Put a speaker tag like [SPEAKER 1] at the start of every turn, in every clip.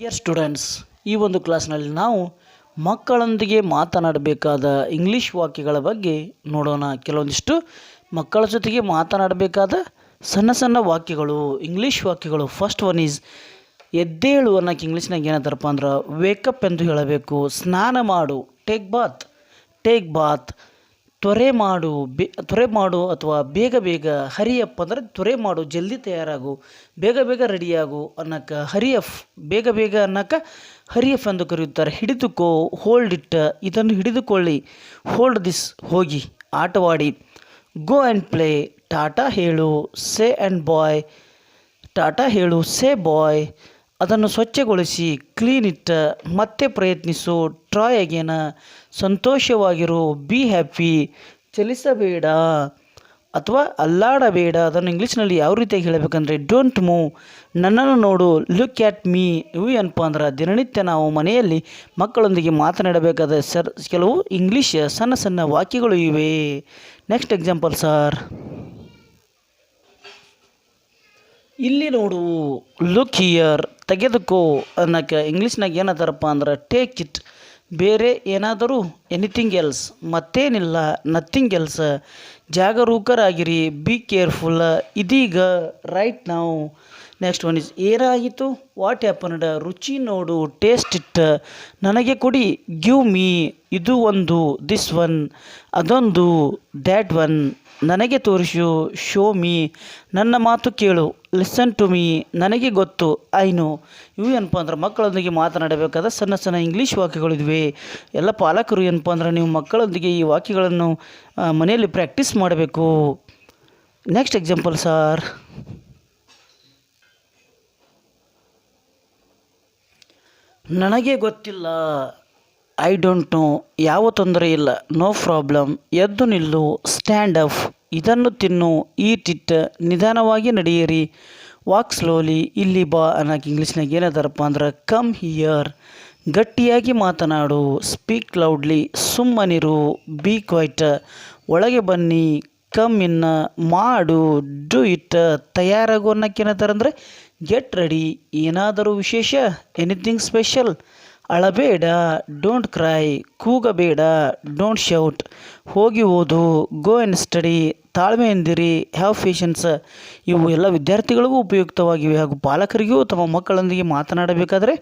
[SPEAKER 1] Dear students ಈ ಒಂದು ಕ್ಲಾಸ್ನಲ್ಲಿ ನಾವು ಮಕ್ಕಳೊಂದಿಗೆ ಮಾತನಾಡಬೇಕಾದ ಇಂಗ್ಲೀಷ್ ವಾಕ್ಯಗಳ ಬಗ್ಗೆ ನೋಡೋಣ. ಕೆಲವೊಂದಿಷ್ಟು ಮಕ್ಕಳ ಜೊತೆಗೆ ಮಾತನಾಡಬೇಕಾದ ಸಣ್ಣ ಸಣ್ಣ ವಾಕ್ಯಗಳು ಇಂಗ್ಲೀಷ್ ವಾಕ್ಯಗಳು. ಫಸ್ಟ್ ಒನ್ ಈಸ್ ಎದ್ದೇಳು ಅನ್ನೋಕೆ ಇಂಗ್ಲೀಷ್ನಾಗ ಏನಂತಾರಪ್ಪ ಅಂದ್ರೆ ವೇಕಪ್ ಎಂದು ಹೇಳಬೇಕು. ಸ್ನಾನ ಮಾಡು ಟೇಕ್ ಬಾತ್ ಟೇಕ್ ಬಾತ್ ತ್ವರೆ ಮಾಡು, ಬೇ ತ್ವರೆ ಮಾಡು ಅಥವಾ ಬೇಗ ಬೇಗ ಹರಿಯಪ್ಪ ಅಂದರೆ ತ್ವರೆ ಮಾಡು, ಜಲ್ದಿ ತಯಾರಾಗು, ಬೇಗ ಬೇಗ ರೆಡಿಯಾಗು ಅನ್ನಕ್ಕೆ ಹರಿಯಫ್, ಬೇಗ ಬೇಗ ಅನ್ನಕ್ಕೆ ಹರಿಯಫ್ ಎಂದು ಕರೆಯುತ್ತಾರೆ. ಹಿಡಿದುಕೋ ಹೋಲ್ಡ್ ಇಟ್ ಇದನ್ನು ಹಿಡಿದುಕೊಳ್ಳಿ. ಹೋಲ್ಡ್ ದಿಸ್ ಹೋಗಿ, ಆಟವಾಡಿ. ಗೋ ಆ್ಯಂಡ್ ಪ್ಲೇ ಟಾಟಾ ಹೇಳು ಸೇ ಆ್ಯಂಡ್ ಬಾಯ್ ಟಾಟಾ ಹೇಳು ಸೇ ಬಾಯ್ ಅದನ್ನು ಸ್ವಚ್ಛಗೊಳಿಸಿ, ಕ್ಲೀನ್ ಇಟ್ಟ, ಮತ್ತೆ ಪ್ರಯತ್ನಿಸು. Try again ಸಂತೋಷವಾಗಿರು. Be happy. ಚಲಿಸಬೇಡ. ಅಥವಾ ಅಲ್ಲಾಡಬೇಡ. ಅದನ್ನು ಇಂಗ್ಲೀಷ್ನಲ್ಲಿ ಯಾವ ರೀತಿಯಾಗಿ ಹೇಳಬೇಕಂದ್ರೆ ಡೋಂಟ್ ಮೂವ್ ನನ್ನನ್ನು ನೋಡು. ಲುಕ್ ಆ್ಯಟ್ ಮೀ ಇವು ಏನಪ್ಪ ಅಂದ್ರೆ, ದಿನನಿತ್ಯ ನಾವು ಮನೆಯಲ್ಲಿ ಮಕ್ಕಳೊಂದಿಗೆ ಮಾತನಾಡಬೇಕಾದ ಸರ್, ಕೆಲವು ಇಂಗ್ಲೀಷ್ ಸಣ್ಣ ಸಣ್ಣ ವಾಕ್ಯಗಳು ಇವೆ. ನೆಕ್ಸ್ಟ್ ಎಕ್ಸಾಂಪಲ್ ಸರ್ ಇಲ್ಲಿ ನೋಡು. ಲುಕ್ ಹಿಯರ್ ತೆಗೆದುಕೋ ಅನ್ನೋಕ್ಕೆ ಇಂಗ್ಲೀಷ್ನಾಗ ಏನಾದಾರಪ್ಪ ಅಂದ್ರೆ ಟೇಕ್ ಇಟ್ ಬೇರೆ ಏನಾದರೂ ಎನಿಥಿಂಗ್ ಎಲ್ಸ್ ಮತ್ತೇನಿಲ್ಲ ನಥಿಂಗ್ ಎಲ್ಸ್ ಜಾಗರೂಕರಾಗಿರಿ ಬಿ ಕೇರ್ಫುಲ್ ಇದೀಗ ರೈಟ್ ನಾವು ನೆಕ್ಸ್ಟ್ ಒನ್ ಇಸ್ ಏರಾಯಿತು ವಾಟ್ ಆ್ಯಪನ್ನಡ ರುಚಿ ನೋಡು ಟೇಸ್ಟ್ ಇಟ್ ನನಗೆ ಕೊಡಿ ಗಿವ್ ಮೀ ಇದು ಒಂದು ದಿಸ್ ಒನ್ ಅದೊಂದು ದ್ಯಾಟ್ ಒನ್ ನನಗೆ ತೋರಿಸು ಶೋ ಮೀ ನನ್ನ ಮಾತು ಕೇಳು ಲಿಸನ್ ಟು ಮೀ ನನಗೆ ಗೊತ್ತು ಐ ನೋ ಇವು ಏನಪ್ಪ ಅಂದ್ರೆ, ಮಕ್ಕಳೊಂದಿಗೆ ಮಾತನಾಡಬೇಕಾದ ಸಣ್ಣ ಸಣ್ಣ ಇಂಗ್ಲೀಷ್ ವಾಕ್ಯಗಳಿದ್ವಿ ಎಲ್ಲ ಪಾಲಕರು ಏನಪ್ಪ ಅಂದ್ರೆ, ನೀವು ಮಕ್ಕಳೊಂದಿಗೆ ಈ ವಾಕ್ಯಗಳನ್ನು ಮನೆಯಲ್ಲಿ ಪ್ರಾಕ್ಟೀಸ್ ಮಾಡಬೇಕು. ನೆಕ್ಸ್ಟ್ ಎಕ್ಸಾಂಪಲ್ ಸಾರ್ ನನಗೆ ಗೊತ್ತಿಲ್ಲ. ಐ ಡೋಂಟ್ ನೋ ಯಾವ ತೊಂದರೆ ಇಲ್ಲ. ನೋ ಪ್ರಾಬ್ಲಮ್ ಎದ್ದು ನಿಲ್ಲು. ಸ್ಟ್ಯಾಂಡ್ ಅಪ್ ಇದನ್ನು ತಿನ್ನು. ಈ ಇಟ್ ನಿಧಾನವಾಗಿ ನಡೆಯಿರಿ. ವಾಕ್ ಸ್ಲೋಲಿ ಇಲ್ಲಿ ಬಾ ಅನ್ನೋಕೆ ಇಂಗ್ಲೀಷ್ನಾಗ ಏನದಾರಪ್ಪ ಅಂದ್ರೆ ಕಮ್ ಹಿಯರ್ ಗಟ್ಟಿಯಾಗಿ ಮಾತನಾಡು. ಸ್ಪೀಕ್ ಲೌಡ್ಲಿ ಸುಮ್ಮನಿರು. ಬಿ ಕ್ವೈಟ್ ಒಳಗೆ ಬನ್ನಿ. ಕಮ್ ಇನ್ನ ಮಾಡು. ಡು ಇಟ್ ತಯಾರಾಗು ಅನ್ನೋಕೆ ಏನಂತಾರೆ ಅಂದರೆ ಗೆಟ್ ರೆಡಿ ಏನಾದರೂ ವಿಶೇಷ? ಎನಿಥಿಂಗ್ ಸ್ಪೆಷಲ್ ಅಳಬೇಡ. ಡೋಂಟ್ ಕ್ರೈ ಕೂಗಬೇಡ. ಡೋಂಟ್ ಶೌಟ್ ಹೋಗಿ ಓದು. ಗೋ ಆ್ಯಂಡ್ ಸ್ಟಡಿ ತಾಳ್ಮೆಯಿಂದಿರಿ ಹ್ಯಾವ್ ಪೇಷನ್ಸ್ ಇವು ಎಲ್ಲ ವಿದ್ಯಾರ್ಥಿಗಳಿಗೂ ಉಪಯುಕ್ತವಾಗಿವೆ ಹಾಗೂ ಪಾಲಕರಿಗೂ ತಮ್ಮ ಮಕ್ಕಳೊಂದಿಗೆ ಮಾತನಾಡಬೇಕಾದರೆ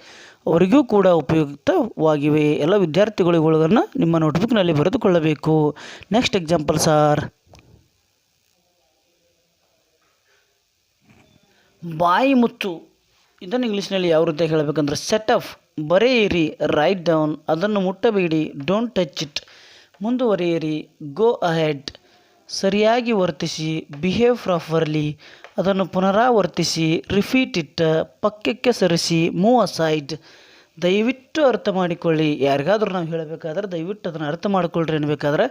[SPEAKER 1] ಅವರಿಗೂ ಕೂಡ ಉಪಯುಕ್ತವಾಗಿವೆ. ಎಲ್ಲ ವಿದ್ಯಾರ್ಥಿಗಳಿಗಳನ್ನು ನಿಮ್ಮ ನೋಟ್ಬುಕ್ನಲ್ಲಿ ಬರೆದುಕೊಳ್ಳಬೇಕು. ನೆಕ್ಸ್ಟ್ ಎಕ್ಸಾಂಪಲ್ ಸಾರ್ ಬಾಯಿ ಮುತ್ತು. ಇದನ್ನು ಇಂಗ್ಲೀಷ್ನಲ್ಲಿ ಯಾವ ರೀತಿ ಹೇಳಬೇಕಂದ್ರೆ ಸೆಟ್ ಅಪ್ ಬರೆಯಿರಿ ರೈಟ್ ಡೌನ್ ಅದನ್ನು ಮುಟ್ಟಬೇಡಿ ಡೋಂಟ್ ಟಚ್ ಇಟ್ ಮುಂದುವರಿಯಿರಿ ಗೋ ಅಹೆಡ್ ಸರಿಯಾಗಿ ವರ್ತಿಸಿ ಬಿಹೇವ್ ಪ್ರಾಪರ್ಲಿ ಅದನ್ನು ಪುನರಾವರ್ತಿಸಿ ರಿಪೀಟ್ ಇಟ್ ಪಕ್ಕಕ್ಕೆ ಸರಿಸಿ ಮೂವ್ ಅಸೈಡ್ ದಯವಿಟ್ಟು ಅರ್ಥ ಮಾಡಿಕೊಳ್ಳಿ. ಯಾರಿಗಾದ್ರೂ ನಾವು ಹೇಳಬೇಕಾದ್ರೆ ದಯವಿಟ್ಟು ಅದನ್ನು ಅರ್ಥ ಮಾಡಿಕೊಳ್ಳ್ರಿ ಅನ್ಬೇಕಾದ್ರೆ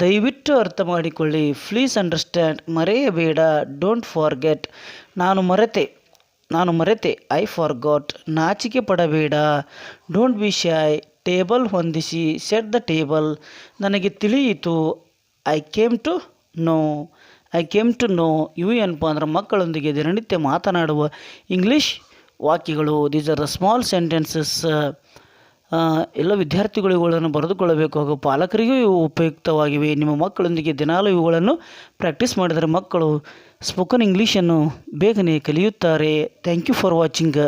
[SPEAKER 1] ದಯವಿಟ್ಟು ಅರ್ಥ ಮಾಡಿಕೊಳ್ಳಿ. ಪ್ಲೀಸ್ ಅಂಡರ್ಸ್ಟ್ಯಾಂಡ್ ಮರೆಯಬೇಡ. ಡೋಂಟ್ ಫಾರ್ಗೆಟ್ ನಾನು ಮರೆತೆ. ನಾನು ಮರೆತೆ. ಐ ಫಾರ್ ಗಾಟ್ ನಾಚಿಕೆ ಪಡಬೇಡ. ಡೋಂಟ್ ಬಿ ಶಾಯ್ ಟೇಬಲ್ ಹೊಂದಿಸಿ. ಸೆಟ್ ದ ಟೇಬಲ್ ನನಗೆ ತಿಳಿಯಿತು. I came to know I came to know ಇವು ಏನಪ್ಪ ಅಂದ್ರೆ ಮಕ್ಕಳೊಂದಿಗೆ ದಿನನಿತ್ಯ ಮಾತನಾಡುವ ಇಂಗ್ಲೀಷ್ ವಾಕ್ಯಗಳು these are the small sentences ಎಲ್ಲ ವಿದ್ಯಾರ್ಥಿಗಳು ಇವುಗಳನ್ನು ಬರೆದುಕೊಳ್ಳಬೇಕು. ಹಾಗೂ ಪಾಲಕರಿಗೂ ಇವು ಉಪಯುಕ್ತವಾಗಿವೆ. ನಿಮ್ಮ ಮಕ್ಕಳೊಂದಿಗೆ ದಿನಾಲು ಇವುಗಳನ್ನು ಪ್ರಾಕ್ಟೀಸ್ ಮಾಡಿದರೆ ಮಕ್ಕಳು ಸ್ಪೋಕನ್ ಇಂಗ್ಲೀಷನ್ನು ಬೇಗನೆ ಕಲಿಯುತ್ತಾರೆ. Thank you for watching